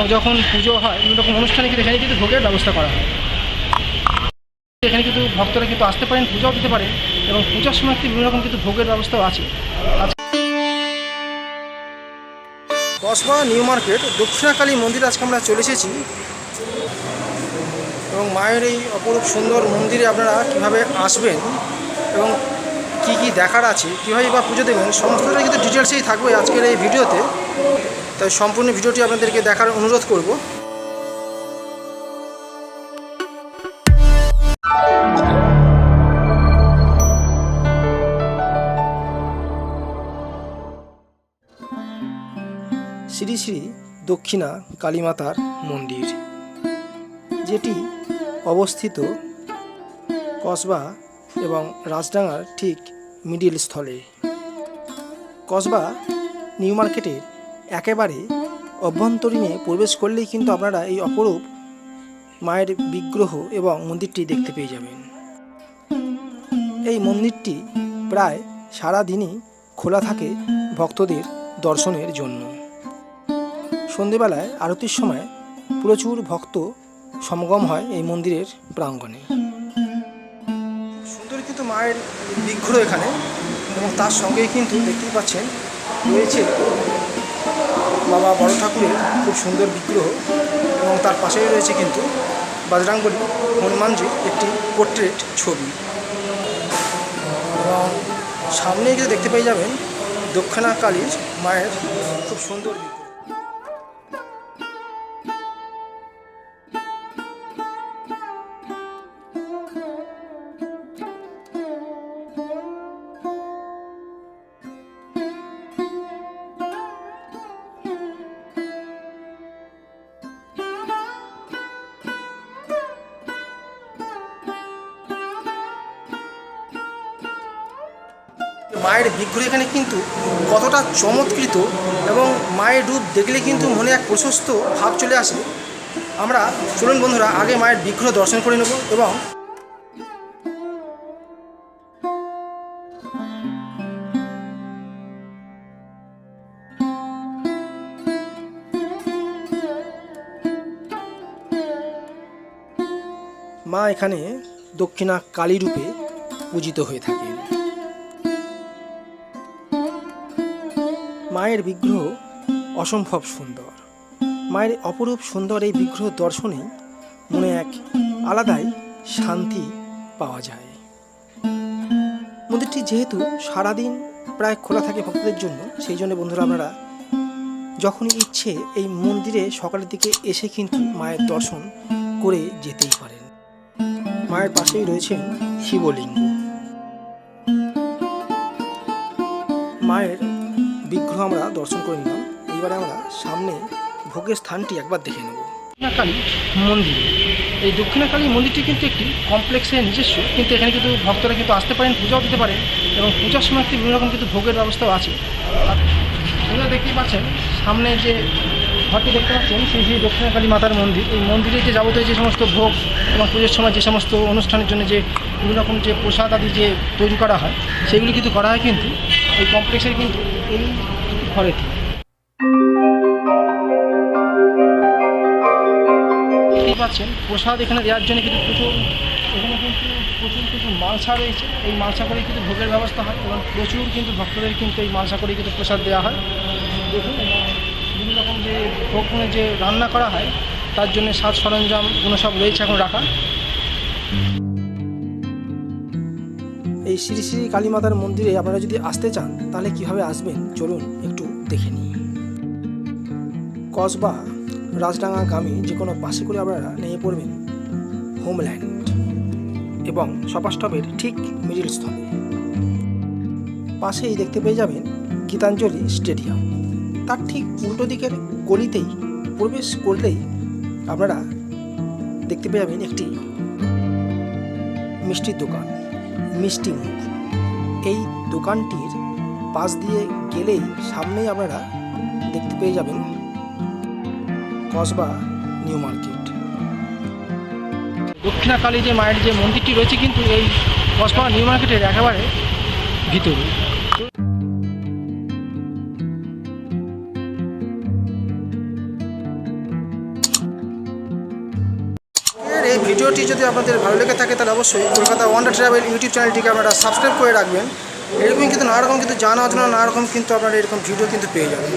এবং যখন পুজো হয় বিভিন্ন রকম অনুষ্ঠানে কিন্তু এখানে কিন্তু ভোগের ব্যবস্থা করা হয়। এখানে কিন্তু ভক্তরা কিন্তু আসতে পারেন, পূজাও দিতে পারেন, এবং পূজার সময় কিন্তু বিভিন্ন রকম কিন্তু ভোগের ব্যবস্থাও আছে। কসবা নিউ মার্কেট, দক্ষিণাকালী মন্দিরে আজকে আমরা চলে এসেছি। এবং মায়ের এই অপরূপ সুন্দর মন্দিরে আপনারা কীভাবে আসবেন এবং কি কি দেখার আছে, কীভাবে বা পুজো দেবেন, সমস্তটাই কিন্তু ডিটেলসেই থাকবে আজকের এই ভিডিওতে। তাই সম্পূর্ণ ভিডিওটি আপনাদেরকে দেখার অনুরোধ করব। শ্রী শ্রী দক্ষিণা কালীমাতার মন্দির, যেটি অবস্থিত কসবা এবং রাজডাঙ্গার ঠিক মিডিল স্থলে। কসবা নিউ মার্কেটের একেবারে অভ্যন্তরীণে প্রবেশ করলেই কিন্তু আপনারা এই অপরূপ মায়ের বিগ্রহ এবং মন্দিরটি দেখতে পেয়ে যাবেন। এই মন্দিরটি প্রায় সারা দিনই খোলা থাকে ভক্তদের দর্শনের জন্য। সন্ধেবেলায় আরতির সময় প্রচুর ভক্ত সমাগম হয় এই মন্দিরের প্রাঙ্গণে। সুন্দর কিন্তু মায়ের বিগ্রহ এখানে এবং তার সঙ্গেই কিন্তু দেখতেই পাচ্ছেন রয়েছে বাবা বড় ঠাকুরের খুব সুন্দর বিগ্রহ এবং তার পাশেই রয়েছে কিন্তু বাজরাঙ্গলি হনুমানজির একটি পোর্ট্রেট ছবি। এবং সামনে গিয়ে দেখতে পেয়ে যাবেন দক্ষিণা কালীর মায়ের খুব সুন্দর বিগ্রহ। মায়ের বিগ্রহ এখানে কিন্তু কতটা চমৎকৃত এবং মায়ের রূপ দেখলে কিন্তু মনে এক প্রশস্ত ভাব চলে আসে। আমরা চলুন বন্ধুরা, আগে মায়ের বিগ্রহ দর্শন করে নেব এবং মা এখানে দক্ষিণা কালী রূপে পূজিত হয়ে থাকেন। মায়ের বিগ্রহ অসম্ভব সুন্দর। মায়ের অপরূপ সুন্দর এই বিগ্রহ দর্শনে মনে এক আলাদাই শান্তি পাওয়া যায়। মন্দিরটি যেহেতু সারাদিন প্রায় খোলা থাকে ভক্তদের জন্য, সেই জন্য বন্ধুরা আপনারা যখনই ইচ্ছে এই মন্দিরে সকালের দিকে এসে কিন্তু মায়ের দর্শন করে যেতেই পারেন। মায়ের পাশেই রয়েছেন শিবলিঙ্গ। মায়ের বিগ্রহ আমরা দর্শন করে নিলাম। এবারে আমরা সামনে ভোগের স্থানটি একবার দেখে নেব। দক্ষিণাকালী মন্দির। এই দক্ষিণাকালী মন্দিরটি কিন্তু একটি কমপ্লেক্সের নিজস্ব, কিন্তু এখানে কিন্তু ভক্তরা কিন্তু আসতে পারেন, পূজাও দিতে পারেন এবং পূজার সময় একটি বিভিন্ন রকম কিন্তু ভোগের ব্যবস্থাও আছে। আর আপনারা দেখতেই পাচ্ছেন, সামনে যে ঘরটি দেখতে পাচ্ছেন সেই সেই দক্ষিণাকালী মাতার মন্দির। এই মন্দিরে যে যাবতীয় যে সমস্ত ভোগ এবং পুজোর সময় যে সমস্ত অনুষ্ঠানের জন্য যে বিভিন্ন রকম যে প্রসাদ আদি যে তৈরি করা হয়, সেগুলি কিন্তু করা হয় কিন্তু এই কমপ্লেক্সের কিন্তু এই দেখতেই পাচ্ছেন, প্রসাদ এখানে দেওয়ার জন্য কিন্তু প্রচুর, এখানে কিন্তু প্রচুর কিছু মালসা রয়েছে। এই মালসা করে কিন্তু ভোগের ব্যবস্থা হয় এবং প্রচুর কিন্তু ভক্তদের কিন্তু এই মালসা করে কিন্তু প্রসাদ দেওয়া হয়। দেখুন, বিভিন্ন রকম যে ভোগ মানে যে রান্না করা হয়, তার জন্য সাজ সরঞ্জামগুলো সব রয়েছে এখন রাখা। এই শ্রী শ্রী কালীমাতার মন্দিরে আপনারা যদি আসতে চান, তাহলে কীভাবে আসবেন? চলুন একটু দেখে নিই। কসবা, রাজডাঙ্গা গ্রামে যে কোনো বাসে করে আপনারা নিয়ে পড়বেন। হোমল্যান্ড এবং সপা স্টপের ঠিক মিডিল স্থলে। পাশেই দেখতে পেয়ে যাবেন গীতাঞ্জলি স্টেডিয়াম। তার ঠিক উল্টো দিকের গলিতেই প্রবেশ করলেই আপনারা দেখতে পেয়ে যাবেন একটি মিষ্টির দোকান। মিষ্টি মুখ। এই দোকানটির পাশ দিয়ে গেলেই সামনেই আপনারা দেখতে পেয়ে যাবেন কসবা নিউ মার্কেট। দক্ষিণাকালী যে মায়ের যে মন্দিরটি রয়েছে কিন্তু এই কসবা নিউ মার্কেটের একেবারে ভিতরে। ভিডিওটি যদি আপনাদের ভালো লেগে থাকে, তাহলে অবশ্যই কলকাতা ওয়ান্ডার ট্রাভেল ইউটিউব চ্যানেলটিকে আপনারা সাবস্ক্রাইব করে রাখবেন। এরকম কিন্তু নানারকম কিন্তু জানা অজানা নানা রকম কিন্তু আপনারা এরকম ভিডিও কিন্তু পেয়ে যাবেন।